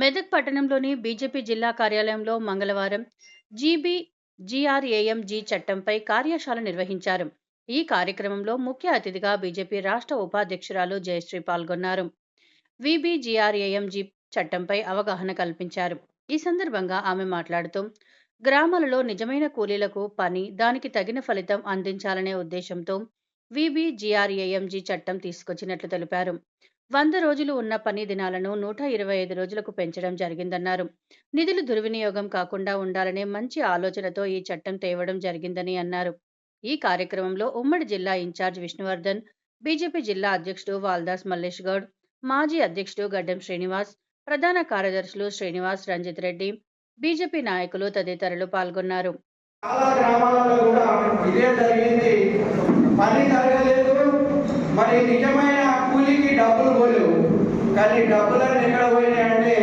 మెదక్ పట్టణంలోని బీజేపీ జిల్లా కార్యాలయంలో మంగళవారం జీబీ జీఆర్ఏఎంజీ చట్టంపై కార్యశాల నిర్వహించారు. ఈ కార్యక్రమంలో ముఖ్య అతిథిగా బీజేపీ రాష్ట్ర ఉపాధ్యక్షురాలు జయశ్రీ పాల్గొన్నారు. విబిజిఆర్ఏఎంజీ చట్టంపై అవగాహన కల్పించారు. ఈ సందర్భంగా ఆమె మాట్లాడుతూ గ్రామాలలో నిజమైన కూలీలకు పని దానికి తగిన ఫలితం అందించాలనే ఉద్దేశంతో విబిజిఆర్ఏఎంజీ చట్టం తీసుకొచ్చినట్లు తెలిపారు. వంద రోజులు ఉన్న పని దినాలను నూట ఇరవై ఐదు రోజులకు పెంచడం జరిగిందన్నారు. నిధులు దుర్వినియోగం కాకుండా ఉండాలనే మంచి ఆలోచనతో ఈ చట్టం తేవడం జరిగిందని అన్నారు. ఈ కార్యక్రమంలో ఉమ్మడి జిల్లా ఇన్ఛార్జ్ విష్ణువర్ధన్ బీజేపీ జిల్లా అధ్యక్షుడు వాల్దాస్ మల్లేష్ గౌడ్ మాజీ అధ్యక్షుడు గడ్డం శ్రీనివాస్ ప్రధాన కార్యదర్శులు శ్రీనివాస్ రంజిత్ రెడ్డి బీజేపీ నాయకులు తదితరులు పాల్గొన్నారు. చాలా గ్రామాలలో కూడా ఇదే జరిగింది. పని జరగలేదు. మరి నిజమైన కానీ డబ్బులన్నీ ఎక్కడ పోయినాయి అంటే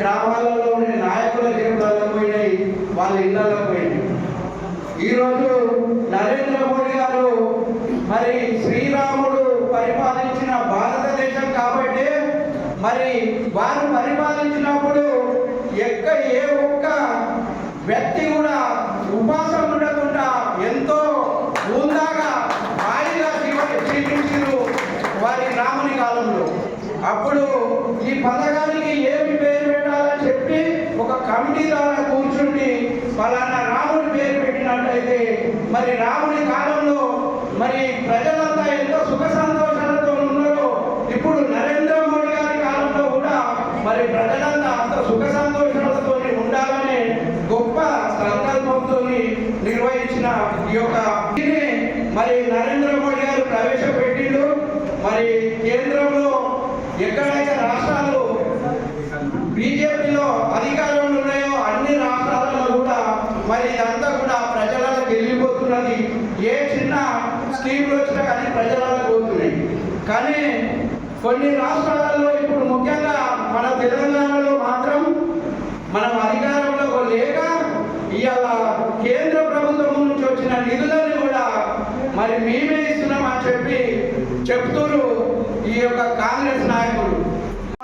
గ్రామాలలో ఉండే నాయకుల జేబులలో పోయినాయి వాళ్ళ ఇళ్ళలో పోయినాయి. ఈరోజు నరేంద్ర మోడీ గారు మరి శ్రీరాముడు పరిపాలించిన భారతదేశం కాబట్టి మరి వారు పరిపాలించినప్పుడు ఎక్క ఏ ఒక్క వ్యక్తి కూడా ఉపాసం ఉండకుండా ఎంతో ఉందాగా హాయిగా జీవన జీవించారు వారి రాముని కాలంలో. అప్పుడు ఈ పథకానికి ఏమి పేరు పెట్టాలని చెప్పి ఒక కమిటీ ద్వారా కూర్చుని ఫలానా రాముడి పేరు పెట్టినట్లయితే మరి రాముడి కాలంలో మరి ప్రజలంతా ఎంతో సుఖ సంతోషాలతో ఉన్నారో ఇప్పుడు నరేంద్ర మోడీ గారి కాలంలో కూడా మరి ప్రజలంతా అంత సుఖ సంతోషాలతో ఉండాలనే గొప్ప సంకల్పంతో నిర్వహించిన ఈ యొక్క మరి నరేంద్ర అధికారంలో ఉన్నాయో అన్ని రాష్ట్రాలలో కూడా మరి ఇదంతా కూడా ప్రజలకు వెళ్ళిపోతున్నది. ఏ చిన్న స్కీమ్లు వచ్చినా కానీ ప్రజలకు పోతున్నాయి. కానీ కొన్ని రాష్ట్రాలలో ఇప్పుడు ముఖ్యంగా మన తెలంగాణలో మాత్రం మనం అధికారంలో లేక ఇవాళ కేంద్ర ప్రభుత్వం నుంచి వచ్చిన నిధులను కూడా మరి మేమే ఇస్తున్నామని చెప్పి చెప్తూరు ఈ యొక్క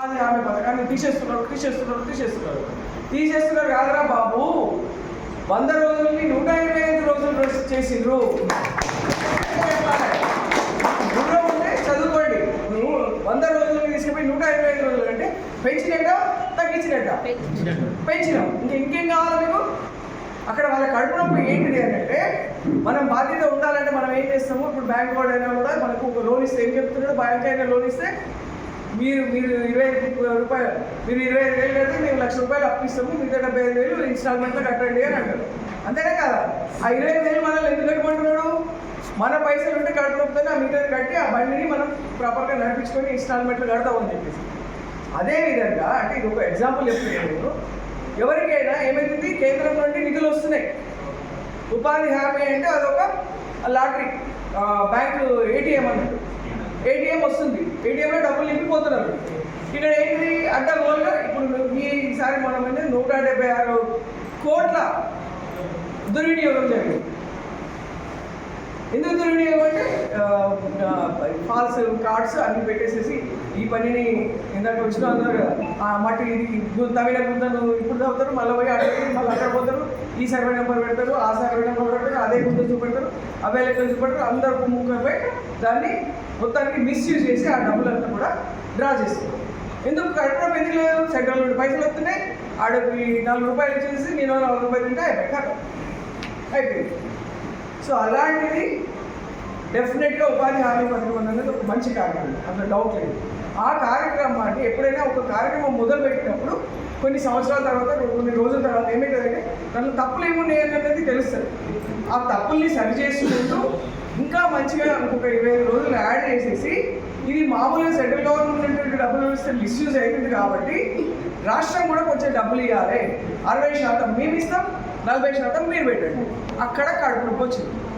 హామీ పథకాన్ని తీసేస్తున్నారు తీసేస్తున్నారు తీసేస్తున్నారు తీసేస్తున్నారు కాదురా బాబు. వంద రోజుల్ని నూట ఇరవై ఐదు రోజులు రోజు చేసిండ్రు. గుర్రం ఉంటే చదువుకోండి. వంద రోజులు తీసుకుపోయి నూట ఇరవై ఐదు రోజులు అంటే పెంచినట్ట తగ్గించినట్ట? పెంచినాం. ఇంక ఇంకేం కావాలి మీకు? అక్కడ వాళ్ళ కడుపు నొప్పి ఏంటిది అని అంటే మనం బాధ్యత ఉండాలంటే మనం ఏం చేస్తాము? ఇప్పుడు బ్యాంక్ వాడు అయినా కూడా మనకు ఒక లోన్ ఇస్తే ఏం చెప్తున్నాడు? బ్యాంక్ అయినా లోన్ ఇస్తే మీరు మీరు ఇరవై రూపాయలు మీరు ఇరవై ఐదు వేలు కడితే మేము లక్ష రూపాయలు అప్పిస్తాము మిగతా డెబ్బై ఐదు వేలు ఇన్స్టాల్మెంట్లో కట్టండి అని అంటారు. అంతేనే కదా? ఆ ఇరవై ఐదు వేలు మనల్ని ఎందుకు కట్టుకుంటున్నాడు? మన పైసలు ఉంటే కట్టుకుంటుంది ఆ మిగతా కట్టి ఆ బండిని మనం ప్రాపర్గా నడిపించుకొని ఇన్స్టాల్మెంట్లు కడతామని చెప్పేసి. అదే విధంగా అంటే ఇది ఒక ఎగ్జాంపుల్ చెప్తున్నాను ఎవరికైనా ఏమైతుంది? కేంద్రం నుండి నిధులు వస్తున్నాయి. ఉపాధి హామీ అంటే అదొక లాటరీ. బ్యాంకు ఏటీఎం అన్నట్టు. ఏటీఎం వస్తుంది. ఏటీఎంలో డబ్బులు నింపిపోతున్నారు. ఇక్కడ ఏంటి? అడ్డగోలుగా ఇప్పుడు ఈసారి మనం నూట డెబ్బై ఆరు కోట్ల దుర్వినియోగం జరిగింది. ఎందుకు దుర్వినియోగం అంటే ఫాల్స్ కార్డ్స్ అన్ని పెట్టేసేసి ఈ పనిని ఇందాక వచ్చిన అందరు కదా, ఆ మట్టి ఇది గు- తమిళ ఇప్పుడు చదువుతారు మళ్ళీ పోయి అక్కడ మళ్ళీ అక్కడ పోతారు ఈ సర్వే నెంబర్ పెడతారు ఆ సర్వే నెంబర్ పెడతారు అదే గుంత చూపెడతారు అవే లెక్కలు చూపెడతారు అందరు కుమ్ముకొని దాన్ని మొత్తానికి మిస్యూజ్ చేసి ఆ డబ్బులంతా కూడా డ్రా చేస్తారు. ఎందుకు కట్టడం ఎందుకు లేదు? సెంట్రల్ నుండి పైసలు వస్తున్నాయి ఆడకి నాలుగు రూపాయలు ఇచ్చేసి నేను నాలుగు రూపాయలు తింటే అయిపోయి అయిపోయింది. సో అలాంటిది డెఫినెట్గా ఉపాధి హామీ పథకం అనేది ఒక మంచి కార్యక్రమం అందులో డౌట్ లేదు. ఆ కార్యక్రమాన్ని ఎప్పుడైనా ఒక కార్యక్రమం మొదలుపెట్టినప్పుడు కొన్ని సంవత్సరాల తర్వాత కొన్ని రోజుల తర్వాత ఏమవుతుందంటే దాంట్లో తప్పులు ఏమున్నాయి అనేది తెలుస్తుంది. ఆ తప్పుల్ని సరి చేసుకుంటూ ఇంకా మంచిగా ఇంకొక ఇరవై ఐదు రోజులు యాడ్ చేసేసి ఇది మామూలుగా సెంట్రల్ గవర్నమెంట్ డబ్బులు ఇస్తే మిస్యూజ్ అవుతుంది కాబట్టి రాష్ట్రం కూడా కొంచెం డబ్బులు ఇవ్వాలి అరవై శాతం మేము ఇస్తాం నలభై శాతం మీరు పెట్టండి. అక్కడ కడుపు నొప్పి వచ్చింది.